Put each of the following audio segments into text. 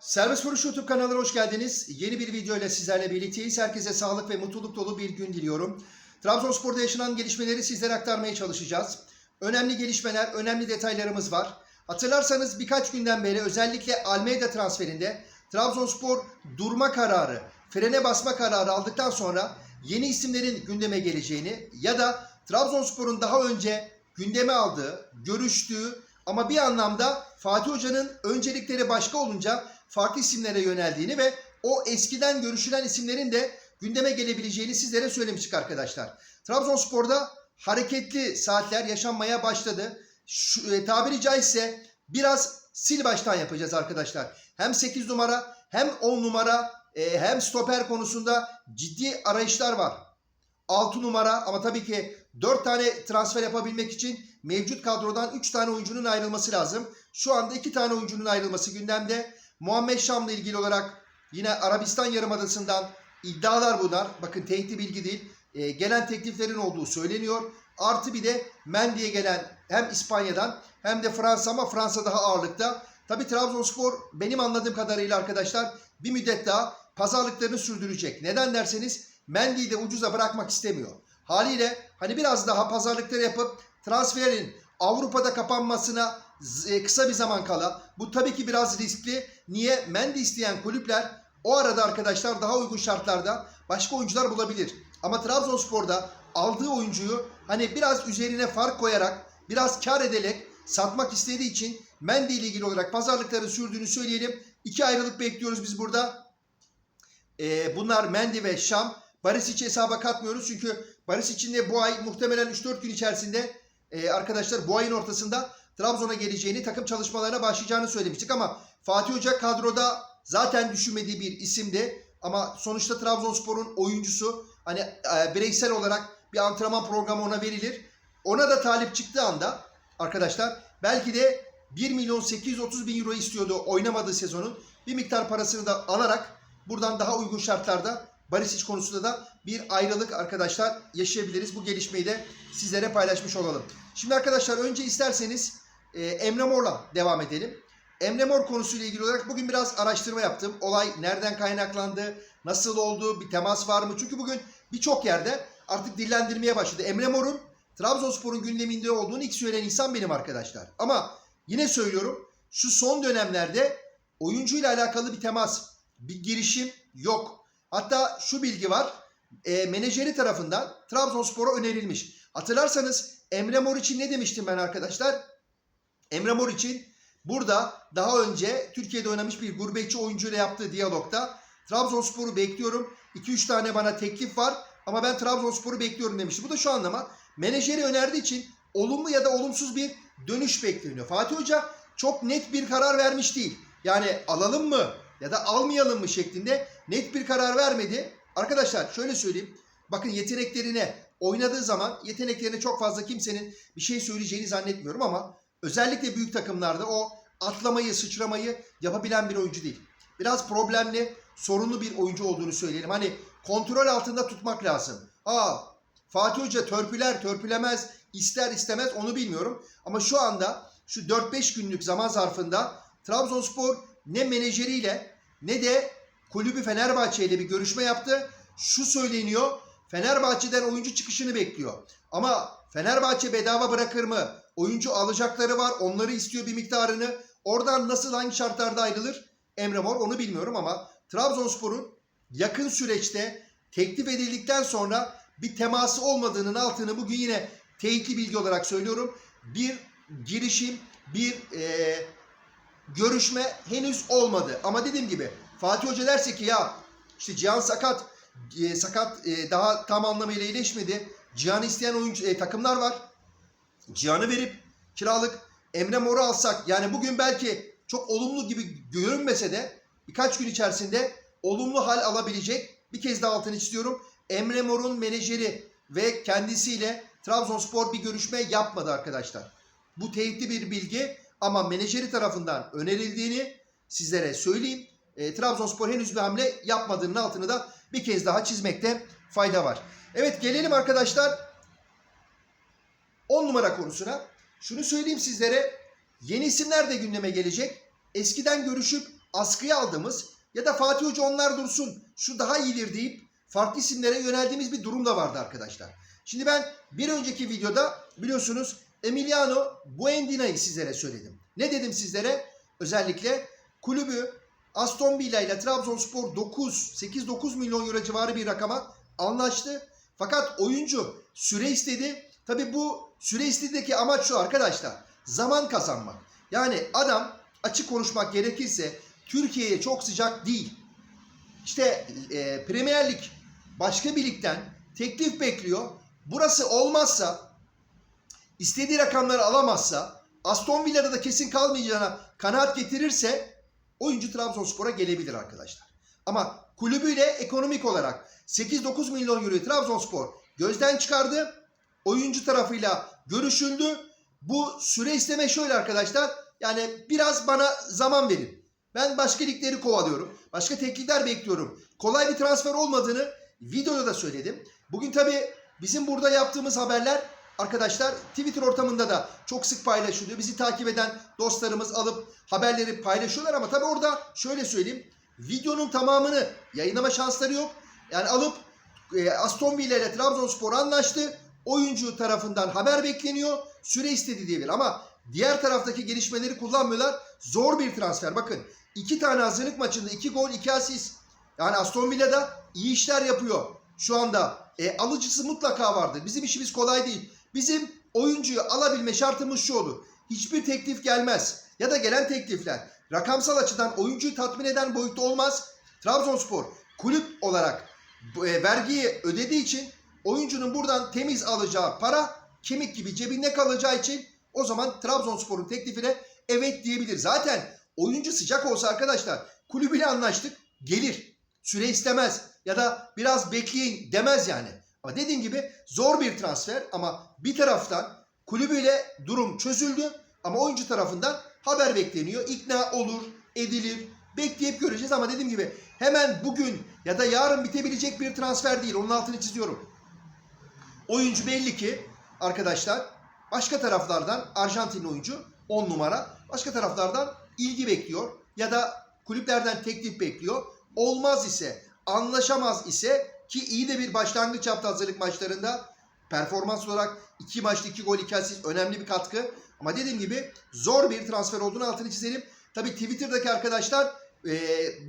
Servis Vuruş YouTube kanalına hoş geldiniz. Yeni bir video ile sizlerle birlikteyiz. Herkese sağlık ve mutluluk dolu bir gün diliyorum. Trabzonspor'da yaşanan gelişmeleri sizlere aktarmaya çalışacağız. Önemli gelişmeler, önemli detaylarımız var. Hatırlarsanız birkaç günden beri özellikle Almeida transferinde Trabzonspor durma kararı, frene basma kararı aldıktan sonra yeni isimlerin gündeme geleceğini ya da Trabzonspor'un daha önce gündeme aldığı, görüştüğü ama bir anlamda Fatih Hoca'nın öncelikleri başka olunca farklı isimlere yöneldiğini ve o eskiden görüşülen isimlerin de gündeme gelebileceğini sizlere söylemiştik arkadaşlar. Trabzonspor'da hareketli saatler yaşanmaya başladı. Şu, e, tabiri caizse biraz sil baştan yapacağız arkadaşlar. Hem 8 numara hem 10 numara e, hem stoper konusunda ciddi arayışlar var. 6 numara ama tabii ki 4 tane transfer yapabilmek için mevcut kadrodan 3 tane oyuncunun ayrılması lazım. Şu anda 2 tane oyuncunun ayrılması gündemde. Muhammed Şam'la ilgili olarak yine Arabistan Yarımadası'ndan iddialar bunlar. Bakın tehdit bilgi değil. E, gelen tekliflerin olduğu söyleniyor. Artı bir de Mendy'ye gelen hem İspanya'dan hem de Fransa ama Fransa daha ağırlıkta. Tabii Trabzonspor benim anladığım kadarıyla arkadaşlar bir müddet daha pazarlıklarını sürdürecek. Neden derseniz Mendy'yi de ucuza bırakmak istemiyor. Haliyle hani biraz daha pazarlıkları yapıp transferin Avrupa'da kapanmasına kısa bir zaman kala bu tabii ki biraz riskli. Niye? Mendy isteyen kulüpler o arada arkadaşlar daha uygun şartlarda başka oyuncular bulabilir. Ama Trabzonspor'da aldığı oyuncuyu hani biraz üzerine fark koyarak biraz kar ederek satmak istediği için Mendy ile ilgili olarak pazarlıkları sürdüğünü söyleyelim. İki ayrılık bekliyoruz biz burada. Ee, bunlar Mendy ve Şam. Barisic'i hesaba katmıyoruz çünkü Barisic'in de bu ay muhtemelen 3-4 gün içerisinde e, arkadaşlar bu ayın ortasında Trabzon'a geleceğini, takım çalışmalarına başlayacağını söylemiştik ama Fatih Hoca kadroda zaten düşünmediği bir isimdi. Ama sonuçta Trabzonspor'un oyuncusu hani e, bireysel olarak bir antrenman programı ona verilir. Ona da talip çıktığı anda arkadaşlar belki de 1 milyon 830 bin euro istiyordu oynamadığı sezonun. Bir miktar parasını da alarak buradan daha uygun şartlarda Barisic konusunda da bir ayrılık arkadaşlar yaşayabiliriz. Bu gelişmeyi de sizlere paylaşmış olalım. Şimdi arkadaşlar önce isterseniz e, Emre Mor'la devam edelim. Emre Mor konusuyla ilgili olarak bugün biraz araştırma yaptım. Olay nereden kaynaklandı, nasıl oldu, bir temas var mı? Çünkü bugün birçok yerde artık dillendirmeye başladı. Emre Mor'un Trabzonspor'un gündeminde olduğunu ilk söyleyen insan benim arkadaşlar. Ama yine söylüyorum şu son dönemlerde oyuncuyla alakalı bir temas, bir girişim yok. Hatta şu bilgi var. E, menajeri tarafından Trabzonspor'a önerilmiş. Hatırlarsanız Emre Mor için ne demiştim ben arkadaşlar? Emre Mor için burada daha önce Türkiye'de oynamış bir gurbetçi oyuncuyla yaptığı diyalogda Trabzonspor'u bekliyorum. 2-3 tane bana teklif var ama ben Trabzonspor'u bekliyorum demişti. Bu da şu anlama menajeri önerdiği için olumlu ya da olumsuz bir dönüş bekleniyor. Fatih Hoca çok net bir karar vermiş değil. Yani alalım mı ya da almayalım mı şeklinde net bir karar vermedi. Arkadaşlar şöyle söyleyeyim. Bakın yeteneklerine oynadığı zaman yeteneklerine çok fazla kimsenin bir şey söyleyeceğini zannetmiyorum ama özellikle büyük takımlarda o atlamayı, sıçramayı yapabilen bir oyuncu değil. Biraz problemli, sorunlu bir oyuncu olduğunu söyleyelim. Hani kontrol altında tutmak lazım. Aa, Fatih Hoca törpüler, törpülemez, ister istemez onu bilmiyorum. Ama şu anda şu 4-5 günlük zaman zarfında Trabzonspor ne menajeriyle ne de kulübü Fenerbahçe ile bir görüşme yaptı. Şu söyleniyor. Fenerbahçe'den oyuncu çıkışını bekliyor. Ama Fenerbahçe bedava bırakır mı? Oyuncu alacakları var. Onları istiyor bir miktarını. Oradan nasıl hangi şartlarda ayrılır? Emre Mor onu bilmiyorum ama Trabzonspor'un yakın süreçte teklif edildikten sonra bir teması olmadığının altını bugün yine teyitli bilgi olarak söylüyorum. Bir girişim, bir eee görüşme henüz olmadı. Ama dediğim gibi Fatih Hoca derse ki ya işte Cihan sakat, e, sakat e, daha tam anlamıyla iyileşmedi. Cihan'ı isteyen oyuncu e, takımlar var. Cihan'ı verip kiralık Emre Mor'u alsak yani bugün belki çok olumlu gibi görünmese de birkaç gün içerisinde olumlu hal alabilecek bir kez daha altını istiyorum. Emre Mor'un menajeri ve kendisiyle Trabzonspor bir görüşme yapmadı arkadaşlar. Bu teyitli bir bilgi ama menajeri tarafından önerildiğini sizlere söyleyeyim. E, Trabzonspor henüz bir hamle yapmadığının altını da bir kez daha çizmekte fayda var. Evet gelelim arkadaşlar 10 numara konusuna. Şunu söyleyeyim sizlere yeni isimler de gündeme gelecek. Eskiden görüşüp askıya aldığımız ya da Fatih Hoca onlar dursun şu daha iyidir deyip farklı isimlere yöneldiğimiz bir durum da vardı arkadaşlar. Şimdi ben bir önceki videoda biliyorsunuz Emiliano Buendina'yı sizlere söyledim. Ne dedim sizlere? Özellikle kulübü Aston Villa ile Trabzonspor 9 8-9 milyon euro civarı bir rakama anlaştı. Fakat oyuncu süre istedi. Tabi bu süre istediğindeki amaç şu arkadaşlar. Zaman kazanmak. Yani adam açık konuşmak gerekirse Türkiye'ye çok sıcak değil. İşte e, Premier Lig başka bir ligden teklif bekliyor. Burası olmazsa istediği rakamları alamazsa Aston Villa'da da kesin kalmayacağına kanaat getirirse oyuncu Trabzonspor'a gelebilir arkadaşlar. Ama kulübüyle ekonomik olarak 8-9 milyon euroyu Trabzonspor gözden çıkardı. Oyuncu tarafıyla görüşüldü. Bu süre isteme şöyle arkadaşlar. Yani biraz bana zaman verin. Ben başka ligleri kovalıyorum. Başka teklifler bekliyorum. Kolay bir transfer olmadığını videoda da söyledim. Bugün tabii bizim burada yaptığımız haberler arkadaşlar Twitter ortamında da çok sık paylaşılıyor. Bizi takip eden dostlarımız alıp haberleri paylaşıyorlar ama tabii orada şöyle söyleyeyim. Videonun tamamını yayınlama şansları yok. Yani alıp e, Aston Villa ile Trabzonspor anlaştı. Oyuncu tarafından haber bekleniyor. Süre istedi diyebilir ama diğer taraftaki gelişmeleri kullanmıyorlar. Zor bir transfer. Bakın iki tane hazırlık maçında iki gol iki asist. Yani Aston Villa'da iyi işler yapıyor şu anda. E, alıcısı mutlaka vardır. Bizim işimiz kolay değil. Bizim oyuncuyu alabilme şartımız şu olur. Hiçbir teklif gelmez. Ya da gelen teklifler rakamsal açıdan oyuncuyu tatmin eden boyutta olmaz. Trabzonspor kulüp olarak e, vergiyi ödediği için oyuncunun buradan temiz alacağı para kemik gibi cebinde kalacağı için o zaman Trabzonspor'un teklifine evet diyebilir. Zaten oyuncu sıcak olsa arkadaşlar kulübüyle anlaştık gelir. Süre istemez ya da biraz bekleyin demez yani. Ama dediğim gibi zor bir transfer ama bir taraftan kulübüyle durum çözüldü ama oyuncu tarafından haber bekleniyor. İkna olur, edilir. Bekleyip göreceğiz ama dediğim gibi hemen bugün ya da yarın bitebilecek bir transfer değil. Onun altını çiziyorum. Oyuncu belli ki arkadaşlar başka taraflardan Arjantinli oyuncu 10 numara başka taraflardan ilgi bekliyor ya da kulüplerden teklif bekliyor. Olmaz ise anlaşamaz ise ki iyi de bir başlangıç yaptı hazırlık maçlarında. Performans olarak 2 maçta 2 gol 2 asist önemli bir katkı. Ama dediğim gibi zor bir transfer olduğunu altını çizelim. Tabii Twitter'daki arkadaşlar e,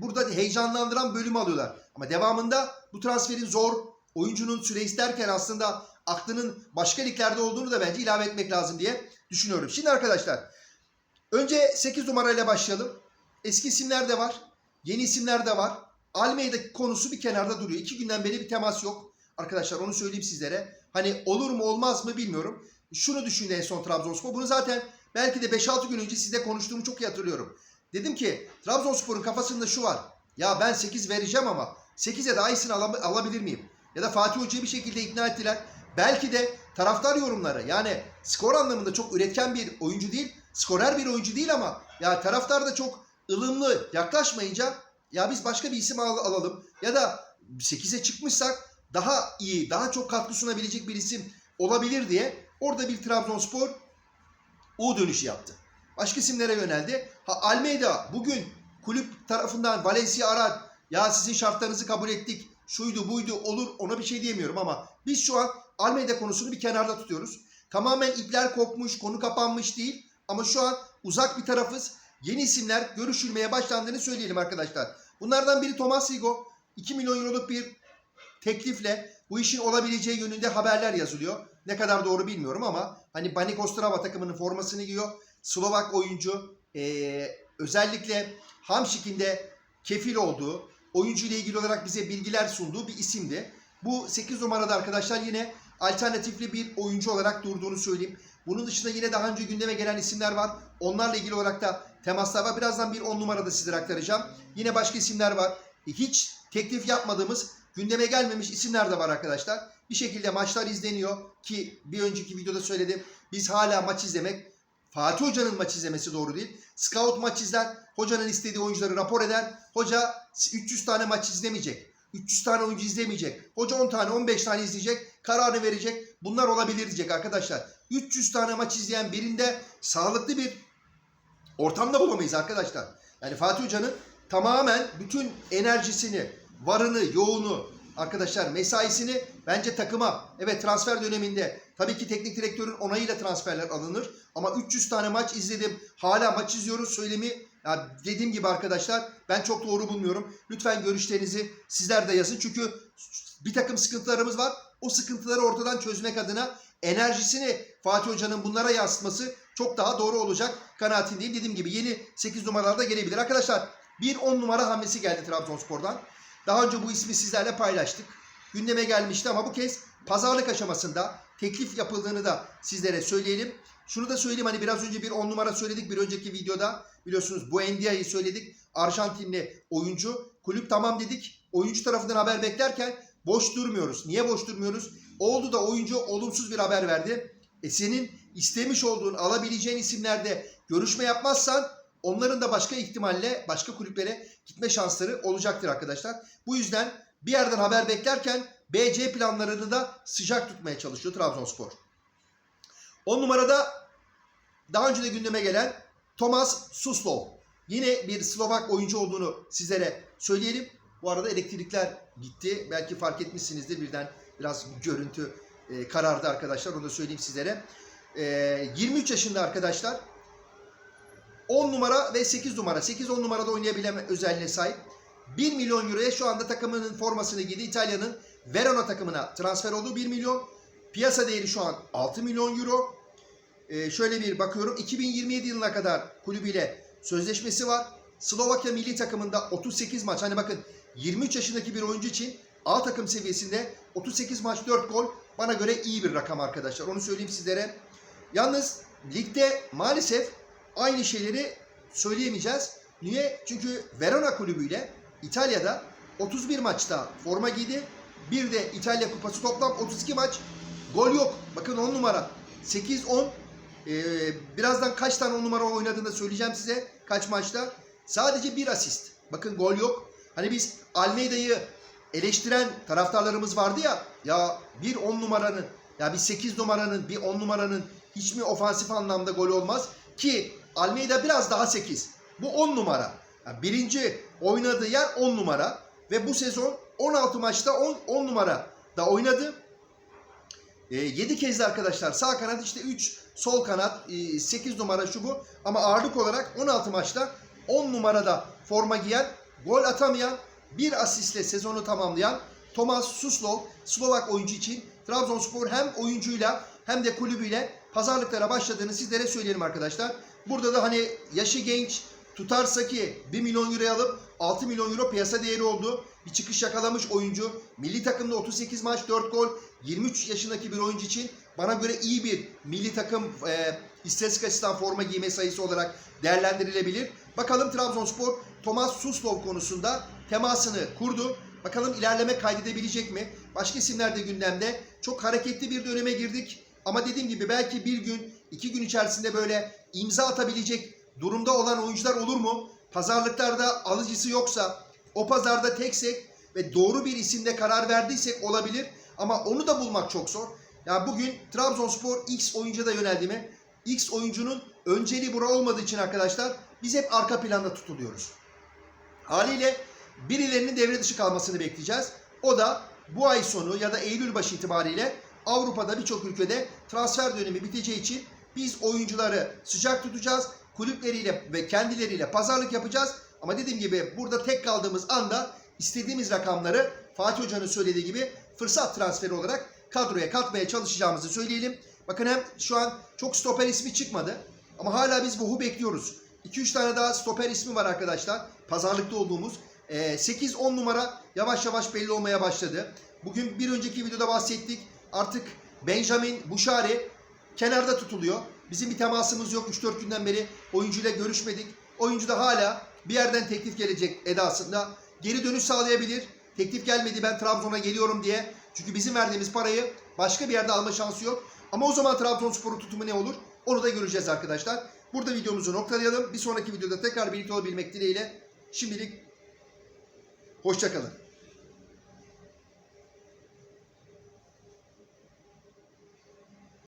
burada heyecanlandıran bölüm alıyorlar. Ama devamında bu transferin zor, oyuncunun süre isterken aslında aklının başka liglerde olduğunu da bence ilave etmek lazım diye düşünüyorum. Şimdi arkadaşlar önce 8 numarayla başlayalım. Eski isimler de var, yeni isimler de var. Almeida konusu bir kenarda duruyor. İki günden beri bir temas yok. Arkadaşlar onu söyleyeyim sizlere. Hani olur mu olmaz mı bilmiyorum. Şunu düşündü en son Trabzonspor. Bunu zaten belki de 5-6 gün önce sizle konuştuğumu çok iyi hatırlıyorum. Dedim ki Trabzonspor'un kafasında şu var. Ya ben 8 vereceğim ama 8'e daha iyisini alabilir miyim? Ya da Fatih Hoca'yı bir şekilde ikna ettiler. Belki de taraftar yorumları yani skor anlamında çok üretken bir oyuncu değil. Skorer bir oyuncu değil ama ya taraftar da çok ılımlı yaklaşmayınca ya biz başka bir isim al- alalım ya da 8'e çıkmışsak daha iyi, daha çok katkı sunabilecek bir isim olabilir diye orada bir Trabzonspor U dönüşü yaptı. Başka isimlere yöneldi. Ha, Almeida bugün kulüp tarafından Valencia arar. Ya sizin şartlarınızı kabul ettik. Şuydu buydu olur ona bir şey diyemiyorum ama biz şu an Almeida konusunu bir kenarda tutuyoruz. Tamamen ipler kopmuş, konu kapanmış değil. Ama şu an uzak bir tarafız. Yeni isimler görüşülmeye başlandığını söyleyelim arkadaşlar. Bunlardan biri Thomas Rigo. 2 milyon euroluk bir teklifle bu işin olabileceği yönünde haberler yazılıyor. Ne kadar doğru bilmiyorum ama hani Banik Ostrava takımının formasını giyiyor. Slovak oyuncu eee, özellikle Hamşik'in de kefil olduğu, oyuncu ile ilgili olarak bize bilgiler sunduğu bir isimdi. Bu 8 numarada arkadaşlar yine alternatifli bir oyuncu olarak durduğunu söyleyeyim. Bunun dışında yine daha önce gündeme gelen isimler var. Onlarla ilgili olarak da temaslar var. Birazdan bir 10 numarada sizlere aktaracağım. Yine başka isimler var. Hiç teklif yapmadığımız, gündeme gelmemiş isimler de var arkadaşlar. Bir şekilde maçlar izleniyor ki bir önceki videoda söyledim. Biz hala maç izlemek, Fatih Hoca'nın maç izlemesi doğru değil. Scout maç izler, hocanın istediği oyuncuları rapor eder. Hoca 300 tane maç izlemeyecek. 300 tane oyuncu izlemeyecek. Hoca 10 tane 15 tane izleyecek. Kararını verecek. Bunlar olabilir diyecek arkadaşlar. 300 tane maç izleyen birinde sağlıklı bir ortamda bulamayız arkadaşlar. Yani Fatih Hoca'nın tamamen bütün enerjisini, varını, yoğunu, arkadaşlar mesaisini bence takıma, evet transfer döneminde tabii ki teknik direktörün onayıyla transferler alınır. Ama 300 tane maç izledim. Hala maç izliyoruz söylemi ya dediğim gibi arkadaşlar ben çok doğru bulmuyorum. Lütfen görüşlerinizi sizler de yazın. Çünkü bir takım sıkıntılarımız var. O sıkıntıları ortadan çözmek adına enerjisini Fatih Hoca'nın bunlara yansıtması çok daha doğru olacak kanaatindeyim. Dediğim gibi yeni 8 numaralarda gelebilir. Arkadaşlar bir 10 numara hamlesi geldi Trabzonspor'dan. Daha önce bu ismi sizlerle paylaştık. Gündeme gelmişti ama bu kez pazarlık aşamasında teklif yapıldığını da sizlere söyleyelim. Şunu da söyleyeyim hani biraz önce bir 10 numara söyledik bir önceki videoda. Biliyorsunuz bu Endia'yı söyledik. Arjantinli oyuncu. Kulüp tamam dedik. Oyuncu tarafından haber beklerken boş durmuyoruz. Niye boş durmuyoruz? Oldu da oyuncu olumsuz bir haber verdi. E senin istemiş olduğun alabileceğin isimlerde görüşme yapmazsan onların da başka ihtimalle başka kulüplere gitme şansları olacaktır arkadaşlar. Bu yüzden bir yerden haber beklerken BC planlarını da sıcak tutmaya çalışıyor Trabzonspor. 10 numarada daha önce de gündeme gelen Thomas Suslov. Yine bir Slovak oyuncu olduğunu sizlere söyleyelim. Bu arada elektrikler gitti. Belki fark etmişsinizdir birden biraz görüntü e, karardı arkadaşlar. Onu da söyleyeyim sizlere. E, 23 yaşında arkadaşlar. 10 numara ve 8 numara. 8-10 numarada oynayabilme özelliğine sahip. 1 milyon euroya şu anda takımının formasını giydi. İtalya'nın Verona takımına transfer oldu. 1 milyon. Piyasa değeri şu an 6 milyon euro. Ee, şöyle bir bakıyorum. 2027 yılına kadar kulübüyle sözleşmesi var. Slovakya milli takımında 38 maç. Hani bakın 23 yaşındaki bir oyuncu için A takım seviyesinde 38 maç 4 gol bana göre iyi bir rakam arkadaşlar. Onu söyleyeyim sizlere. Yalnız ligde maalesef aynı şeyleri söyleyemeyeceğiz. Niye? Çünkü Verona kulübüyle İtalya'da 31 maçta forma giydi. Bir de İtalya Kupası toplam 32 maç. Gol yok. Bakın 10 numara. 8-10. Ee, birazdan kaç tane 10 numara oynadığını söyleyeceğim size. Kaç maçta. Sadece bir asist. Bakın gol yok. Hani biz Almeida'yı eleştiren taraftarlarımız vardı ya. Ya bir 10 numaranın ya bir 8 numaranın bir 10 numaranın hiç mi ofansif anlamda gol olmaz? Ki Almeida biraz daha 8. Bu 10 numara. Yani birinci oynadığı yer 10 numara. Ve bu sezon 16 maçta 10, 10 numara da oynadı. E, 7 kez de arkadaşlar sağ kanat işte 3 sol kanat e, 8 numara şu bu. Ama ağırlık olarak 16 maçta 10 numarada forma giyen, gol atamayan, bir asistle sezonu tamamlayan Tomas Suslov Slovak oyuncu için Trabzonspor hem oyuncuyla hem de kulübüyle pazarlıklara başladığını sizlere söyleyelim arkadaşlar. Burada da hani yaşı genç tutarsa ki 1 milyon euro alıp 6 milyon euro piyasa değeri oldu. Bir çıkış yakalamış oyuncu. Milli takımda 38 maç 4 gol. 23 yaşındaki bir oyuncu için bana göre iyi bir milli takım e, istatistik asistan forma giyme sayısı olarak değerlendirilebilir. Bakalım Trabzonspor Thomas Suslov konusunda temasını kurdu. Bakalım ilerleme kaydedebilecek mi? Başka isimler de gündemde. Çok hareketli bir döneme girdik. Ama dediğim gibi belki bir gün, iki gün içerisinde böyle imza atabilecek durumda olan oyuncular olur mu? Pazarlıklarda alıcısı yoksa, o pazarda teksek ve doğru bir isimde karar verdiysek olabilir. Ama onu da bulmak çok zor. Yani bugün Trabzonspor X oyuncuya da yöneldi mi? X oyuncunun önceliği bura olmadığı için arkadaşlar biz hep arka planda tutuluyoruz. Haliyle birilerinin devre dışı kalmasını bekleyeceğiz. O da bu ay sonu ya da Eylül başı itibariyle Avrupa'da birçok ülkede transfer dönemi biteceği için biz oyuncuları sıcak tutacağız. Kulüpleriyle ve kendileriyle pazarlık yapacağız. Ama dediğim gibi burada tek kaldığımız anda istediğimiz rakamları Fatih Hoca'nın söylediği gibi fırsat transferi olarak kadroya katmaya çalışacağımızı söyleyelim. Bakın hem şu an çok stoper ismi çıkmadı. Ama hala biz Vuh'u bekliyoruz. 2-3 tane daha stoper ismi var arkadaşlar. Pazarlıkta olduğumuz. Ee, 8-10 numara yavaş yavaş belli olmaya başladı. Bugün bir önceki videoda bahsettik. Artık Benjamin Buşari kenarda tutuluyor. Bizim bir temasımız yok. 3-4 günden beri oyuncuyla görüşmedik. Oyuncu da hala bir yerden teklif gelecek edasında. Geri dönüş sağlayabilir. Teklif gelmedi ben Trabzon'a geliyorum diye. Çünkü bizim verdiğimiz parayı başka bir yerde alma şansı yok. Ama o zaman Trabzonspor'un tutumu ne olur? Onu da göreceğiz arkadaşlar. Burada videomuzu noktalayalım. Bir sonraki videoda tekrar birlikte olabilmek dileğiyle. Şimdilik hoşçakalın.